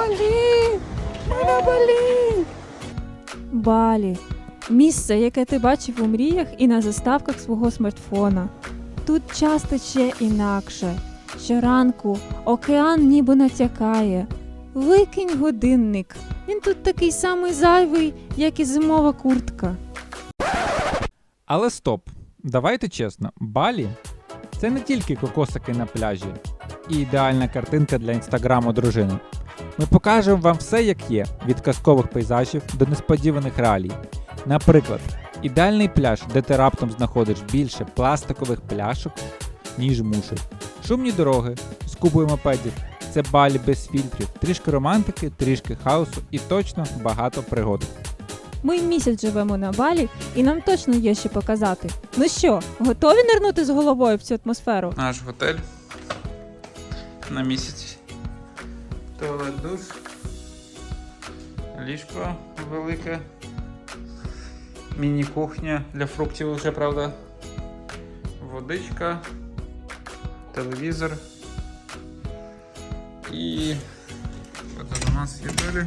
Балі! Ми на Балі! Місце, яке ти бачив у мріях і на заставках свого смартфона. Тут час тече інакше. Щоранку океан ніби натякає. Викинь годинник. Він тут такий самий зайвий, як і зимова куртка. Але стоп, давайте чесно, Балі це не тільки кокосики на пляжі і ідеальна картинка для інстаграму дружини. Ми покажемо вам все як є, від казкових пейзажів до несподіваних реалій. Наприклад, ідеальний пляж, де ти раптом знаходиш більше пластикових пляшок, ніж мушель. Шумні дороги з кубою мопедів. Це балі без фільтрів, трішки романтики, трішки хаосу і точно багато пригод. Ми місяць живемо на балі, і нам точно є що показати. Ну що, готові нирнути з головою в цю атмосферу? Наш готель на місяць. Туалет душ. Ліжко велике. Міні-кухня для фруктів вже, правда. Водичка, телевізор. І от у нас є далі.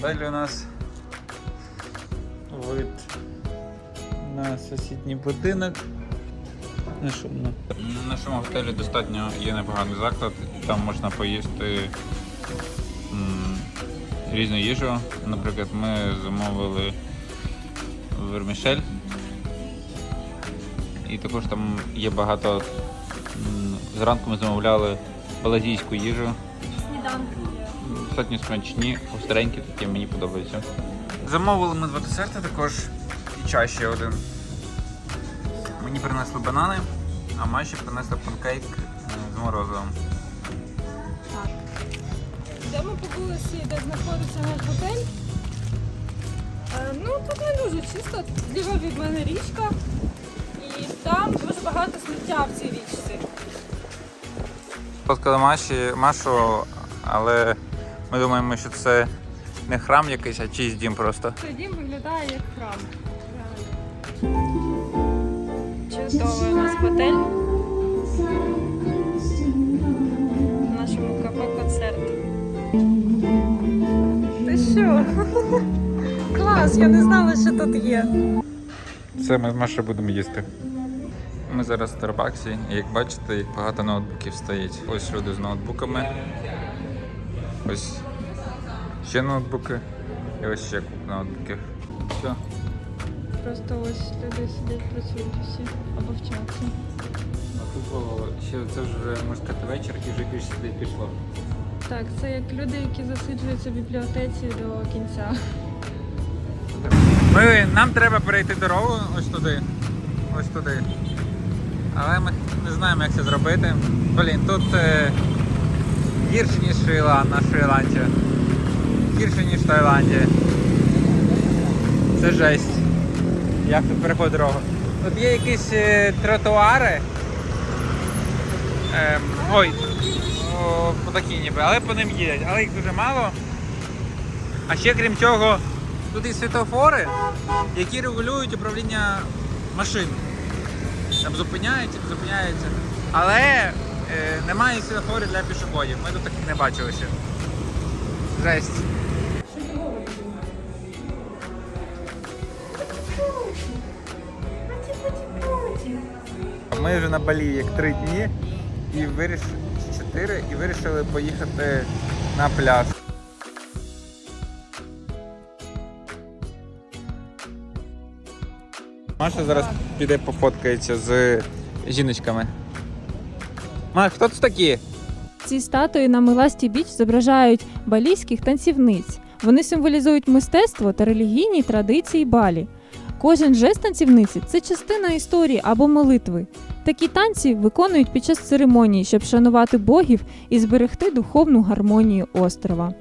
Далі у нас вид на сусідній будинок. Не шумно. В нашому готелі достатньо є непоганий заклад, там можна поїсти м, різну їжу. Наприклад, ми замовили вермішель. І також там є багато. м, Зранку ми замовляли балазійську їжу. Сніданки є. Достатньо смачні, гостренькі такі, мені подобаються. Замовили ми два десерти також і чай ще один. Мені принесли банани, а Маші принесли панкейк е, з морозивом. Так. Йдемо по вулиці, де знаходиться наш готель. Е, ну, тут не дуже чисто. Зліва від мене річка. І там дуже багато сміття в цій річці. Spotkали Маші, Машу, але ми думаємо, що це не храм якийсь, а чийсь дім просто. Цей дім виглядає як храм. Чудовий у нас готель. В нашому кафе концерт. Ти що? Клас, я не знала, що тут є. Це ми з Машою будемо їсти. Ми зараз в Старбаксі, і як бачите, як багато ноутбуків стоїть. Ось люди з ноутбуками. Ось ще ноутбуки. І ось ще куп ноутбуків. Все. Просто ось люди сидять, працюють усі або вчаться. Тупо ще це вже можна сказати вечір і вже більше сюди пішло. Так, це як люди, які засиджуються в бібліотеці до кінця. Ми, нам треба перейти дорогу ось туди. Ось туди. Але ми не знаємо, як це зробити. Блін, тут е, гірше, ніж Шрі-Лан, на Шрі-Ланді. Гірше, ніж в Таїланді. Це жесть. Як тут переходить дорогу? Тут є якісь е, тротуари. Ем, ой, о, по такі ніби, але по ним їдять, але їх дуже мало. А ще крім цього, тут є світофори, які регулюють управління машин. Там зупиняються, зупиняються. Але е, немає світофорів для пішоходів. Ми тут таких не бачили ще. Жесть. Ми вже на Балі як три дні і вирішили чотири і вирішили поїхати на пляж. Маша зараз піде пофоткається з жіночками. Маш, хто це такі? Ці статуї на Миласті Біч зображають балійських танцівниць. Вони символізують мистецтво та релігійні традиції балі. Кожен жест танцівниці це частина історії або молитви. Такі танці виконують під час церемонії, щоб шанувати богів і зберегти духовну гармонію острова.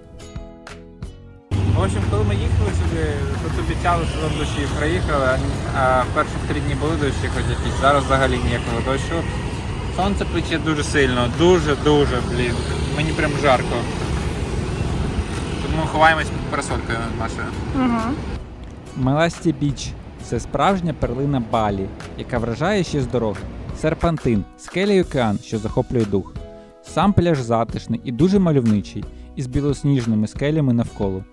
В общем, коли ми їхали сюди, тут обіцяли, що там дощі приїхали, а перших три дні були дощі хоч якісь. Зараз взагалі ніякого дощу. Сонце пече дуже сильно, дуже-дуже, блін. Мені прям жарко. Тому ховаємось під парасолькою над Машею. Меласті Біч це справжня перлина Балі, яка вражає ще з дороги. Серпантин, скеля океан, що захоплює дух. Сам пляж затишний і дуже мальовничий, із білосніжними скелями навколо.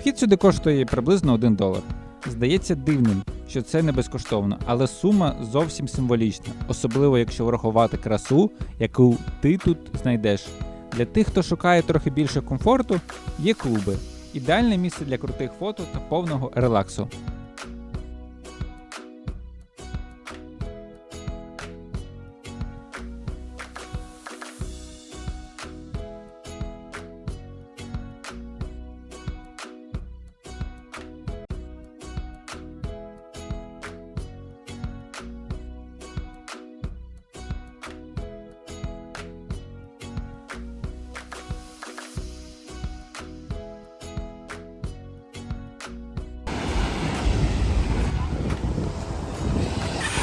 Вхід сюди коштує приблизно 1 долар. Здається дивним, що це не безкоштовно, але сума зовсім символічна, особливо якщо врахувати красу, яку ти тут знайдеш. Для тих, хто шукає трохи більше комфорту, є клуби. Ідеальне місце для крутих фото та повного релаксу.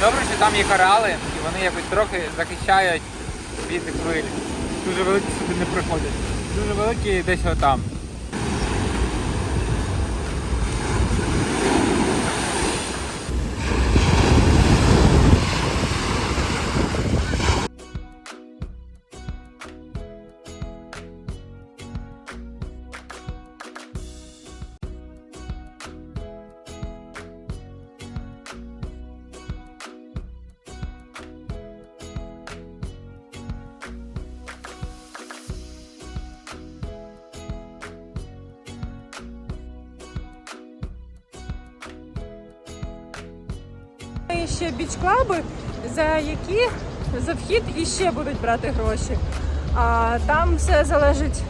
Добре, що там є корали, і вони якось трохи захищають від хвиль. Дуже великі сюди не приходять. Дуже великі десь отам. Ще біч-клаби, за які за вхід іще будуть брати гроші. А там все залежить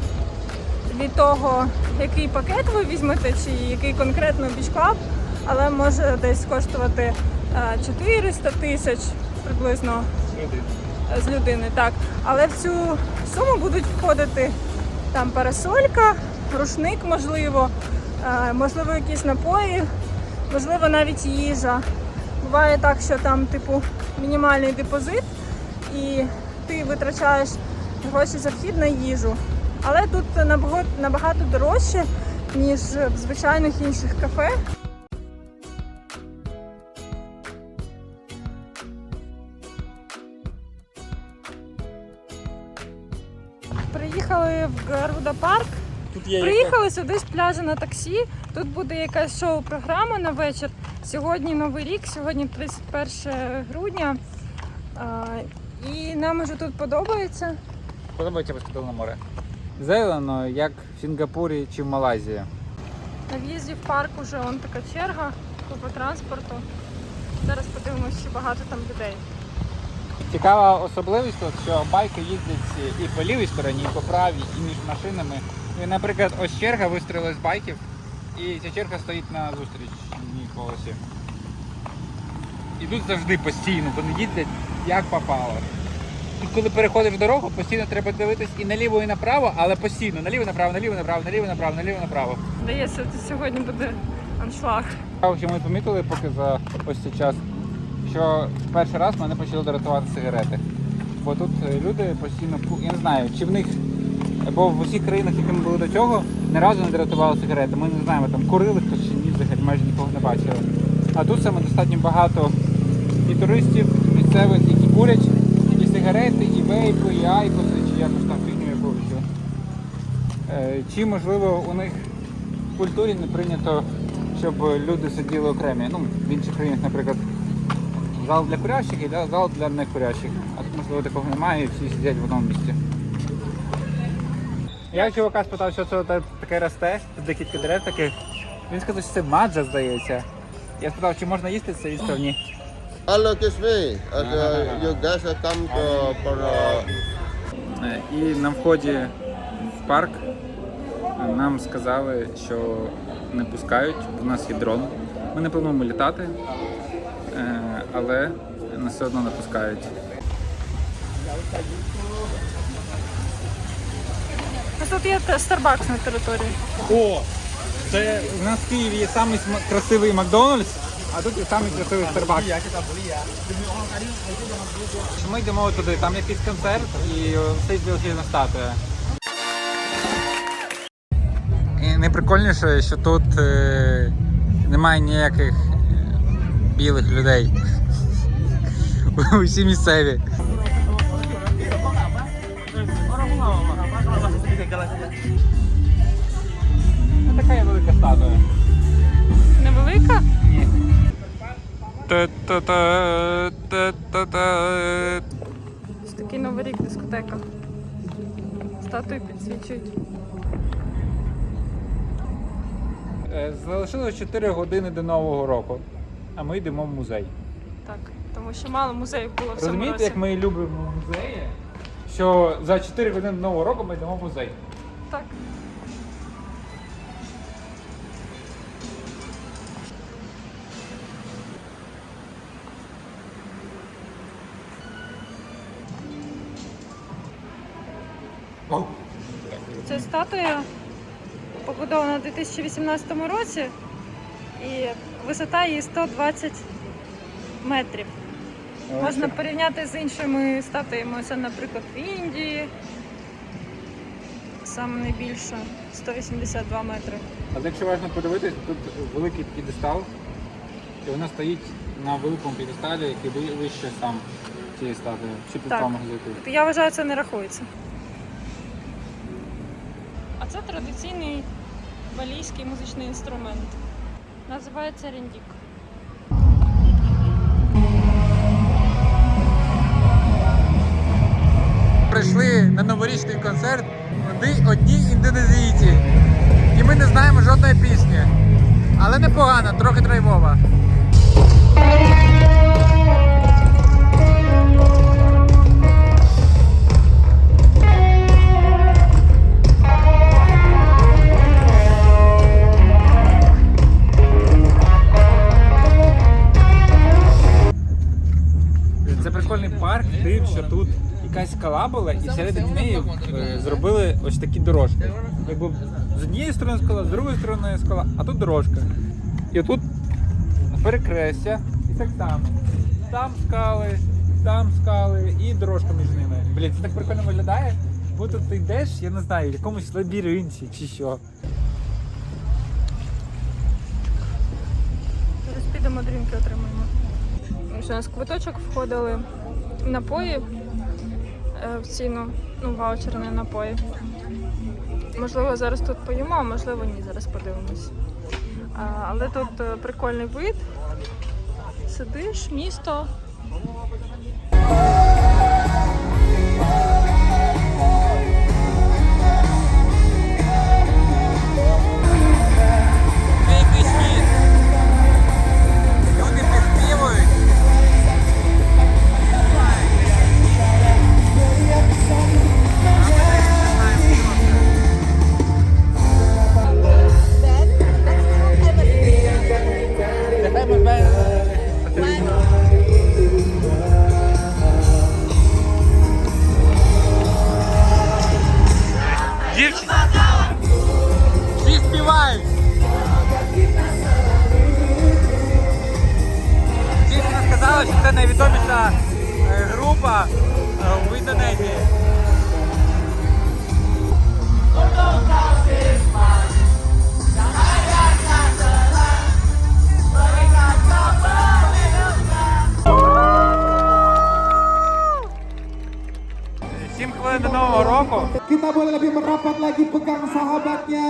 від того, який пакет ви візьмете, чи який конкретно біч-клаб, але може десь коштувати е, 400 тисяч приблизно е, з людини. Так. Але в цю суму будуть входити там парасолька, рушник, можливо, е, можливо, якісь напої, можливо, навіть їжа. Буває так, що там, типу, мінімальний депозит, і ти витрачаєш гроші за вхід на їжу. Але тут набагато, набагато дорожче, ніж в звичайних інших кафе. Приїхали в Гаруда парк. Тут є Приїхали сюди з пляжу на таксі. Тут буде якась шоу-програма на вечір. Сьогодні Новий рік, сьогодні 31 грудня. А, і нам уже тут подобається. Подобається безподобне море. Зелено, як в Сінгапурі чи в Малайзії. На в'їзді в парк уже он така черга купа транспорту. Зараз подивимось, чи багато там людей. Цікава особливість тут, що байки їздять і по лівій стороні, і по правій, і між машинами. І, наприклад, ось черга вистроїлась з байків, і ця черга стоїть на зустрічній колесі. І тут завжди постійно, вони їздять як попало. І коли переходиш дорогу, постійно треба дивитись і наліво, і направо, але постійно наліво, направо, наліво, направо, наліво, направо, наліво, направо. Здається, сьогодні буде аншлаг. Ми помітили поки за ось цей час, що перший раз мене почали дратувати сигарети. Бо тут е, люди постійно, я не знаю, чи в них, бо в усіх країнах, які ми були до цього, ні разу не дратували сигарети. Ми не знаємо, там курили хтось чи ні, взагалі майже нікого не бачили. А тут саме достатньо багато і туристів, і місцевих, які курять, і сигарети, і вейпи, і айкоси, чи якось там фігню якусь. Е, Чи можливо у них в культурі не прийнято, щоб люди сиділи окремі. Ну, в інших країнах, наприклад, зал для курящих і зал для некурящих. А тут, можливо, такого немає і всі сидять в одному місці. Я у чувака спитав, що це таке росте, тут декілька дерев таких. Він сказав, що це маджа, здається. Я спитав, чи можна їсти це, він сказав ні. Hello, excuse me. Uh, you guys uh, come uh, for uh, І на вході в парк нам сказали, що не пускають, бо в нас є дрон. Ми не плануємо літати, е, але нас все одно не пускають. Ось тут є Starbucks на території. О! Це у нас в Києві є самий красивий Макдональдс, а тут є самий красивий Starbucks. Ми йдемо туди, там якийсь концерт і стоїть величезна статуя. І найприкольніше, що тут е, немає ніяких е, білих людей. Усі місцеві. Ну, така є велика статуя. Невелика? Ні. Ось такий новий рік дискотека. Статуї підсвічують. Е, Залишилось 4 години до Нового року, а ми йдемо в музей. Так, тому що мало музеїв було в цьому Розумієте, як ми любимо музеї, що за 4 години Нового року ми йдемо в музей. Так. Це статуя побудована у 2018 році і висота її 120 метрів. Можна порівняти з іншими статуями. Це, наприклад, в Індії. Саме найбільша 182 метри. Але якщо важно подивитись, тут великий підестал, і вона стоїть на великому підесталі, який вище сам цієї статуї. Чи під Так. Я вважаю, це не рахується. А це традиційний валійський музичний інструмент. Називається ріндік. Прийшли на новорічний концерт одні, індонезійці. І ми не знаємо жодної пісні. Але непогано, трохи драйвова. Це прикольний парк, тим, що тут якась скала була, і всередині неї е, зробили ось такі дорожки. Якби з однієї сторони скала, з другої сторони скала, а тут дорожка. І тут перекрестя, і так само. Там скали, там скали і дорожка між ними. Блін, це так прикольно виглядає. Будто ти йдеш, я не знаю, в якомусь лабіринті чи що. Зараз підемо дрінки отримаємо. Що у нас квиточок входили напої в ціну, ну, ваучерні напої. Можливо, зараз тут поїмо, а можливо ні, зараз подивимось. Але тут е, прикольний вид. Сидиш, місто. Група е, в Індонезії. Сім хвилин до Нового року. Boleh lebih merapat lagi pegang sahabatnya.